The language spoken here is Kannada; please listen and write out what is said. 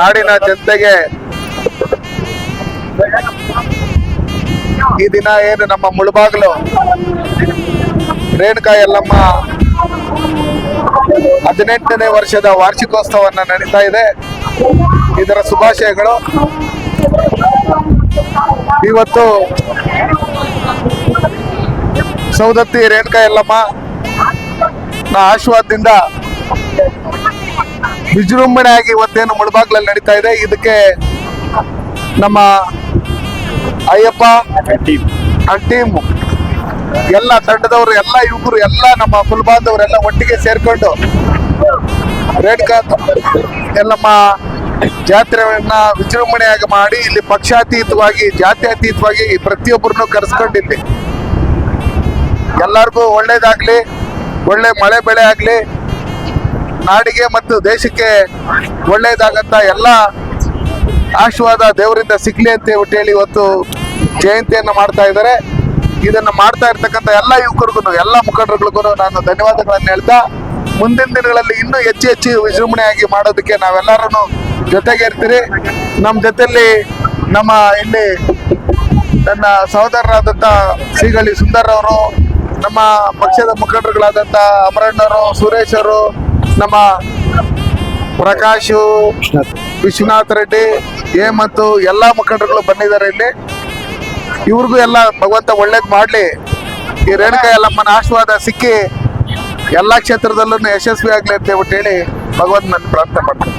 ನಾಡಿನ ಜನತೆಗೆ ಈ ದಿನ ಏನು ನಮ್ಮ ಮುಳುಬಾಗಿಲು? ರೇಣುಕಾ ಯಲ್ಲಮ್ಮ ಹದಿನೆಂಟನೇ ವರ್ಷದ ವಾರ್ಷಿಕೋತ್ಸವವನ್ನು ನಡೀತಾ ಇದೆ. ಇದರ ಶುಭಾಶಯಗಳು. ಇವತ್ತು ಸೌದತ್ತಿ ರೇಣುಕಾ ಯಲ್ಲಮ್ಮ ನ ಆಶೀರ್ವಾದದಿಂದ ವಿಜೃಂಭಣೆಯಾಗಿ ಇವತ್ತೇನು ಮುಳಬಾಗ್ಲಲ್ಲಿ ನಡೀತಾ ಇದೆ. ಇದಕ್ಕೆ ನಮ್ಮ ಅಯ್ಯಪ್ಪ ಅಂಡ್ ಟೀಮ್ ಎಲ್ಲ ತಂಡದವರು ಎಲ್ಲ ಯುವಕರು ಎಲ್ಲ ನಮ್ಮ ಕುಲಬಾಂಧವರೆಲ್ಲ ಒಟ್ಟಿಗೆ ಸೇರ್ಕೊಂಡು ರೇಣುಕಾ ಎಲ್ಲಮ್ಮ ಜಾತ್ರೆಯನ್ನ ವಿಜೃಂಭಣೆಯಾಗಿ ಮಾಡಿ ಇಲ್ಲಿ ಪಕ್ಷಾತೀತವಾಗಿ ಜಾತ್ಯತೀತವಾಗಿ ಪ್ರತಿಯೊಬ್ಬರನ್ನು ಕರೆಸ್ಕೊಂಡಿಲ್ಲಿ ಎಲ್ಲರಿಗೂ ಒಳ್ಳೇದಾಗ್ಲಿ ಒಳ್ಳೆ ಮಳೆ ಬೆಳೆ ಆಗ್ಲಿ ನಾಡಿಗೆ ಮತ್ತು ದೇಶಕ್ಕೆ ಒಳ್ಳೆಯದಾಗಂತ ಎಲ್ಲ ಆಶೀರ್ವಾದ ದೇವರಿಂದ ಸಿಗ್ಲಿ ಅಂತ ಹೇಳಿ ಇವತ್ತು ಜಯಂತಿಯನ್ನು ಮಾಡ್ತಾ ಇದ್ದಾರೆ. ಇದನ್ನು ಮಾಡ್ತಾ ಇರ್ತಕ್ಕಂಥ ಎಲ್ಲ ಯುವಕರಿಗೂ, ಎಲ್ಲ ಮುಖಂಡರುಗಳಿಗೂ ನಾನು ಧನ್ಯವಾದಗಳನ್ನು ಹೇಳ್ತಾ, ಮುಂದಿನ ದಿನಗಳಲ್ಲಿ ಇನ್ನೂ ಹೆಚ್ಚು ಹೆಚ್ಚು ವಿಜೃಂಭಣೆಯಾಗಿ ಮಾಡೋದಕ್ಕೆ ನಾವೆಲ್ಲರೂ ಜೊತೆಗೆ ಇರ್ತೀರಿ. ನಮ್ಮ ಜೊತೆಯಲ್ಲಿ ನಮ್ಮ ಇಲ್ಲಿ ನನ್ನ ಸಹೋದರರಾದಂಥ ಶ್ರೀಗಳಿ ಸುಂದರ್ ಅವರು, ನಮ್ಮ ಪಕ್ಷದ ಮುಖಂಡರುಗಳಾದಂಥ ಅಮರಣ್ಣರು, ಸುರೇಶ್ ಅವರು ನಮ್ಮ ಪ್ರಕಾಶು, ವಿಶ್ವನಾಥ್ ರೆಡ್ಡಿ ಎ ಮತ್ತು ಎಲ್ಲ ಮುಖಂಡರುಗಳು ಬಂದಿದ್ದಾರೆ ಇಲ್ಲಿ. ಇವ್ರಿಗೂ ಎಲ್ಲ ಭಗವಂತ ಒಳ್ಳೇದ್ ಮಾಡಲಿ. ಈ ರೇಣುಕಾ ಯಲ್ಲಮ್ಮನ ಆಶೀರ್ವಾದ ಸಿಕ್ಕಿ ಎಲ್ಲಾ ಕ್ಷೇತ್ರದಲ್ಲೂ ಯಶಸ್ವಿ ಆಗ್ಲಿ ಅಂತ ಹೇಳಿ ಭಗವಂತ ನನ್ನ ಪ್ರಾರ್ಥನೆ ಮಾಡ್ತೀನಿ.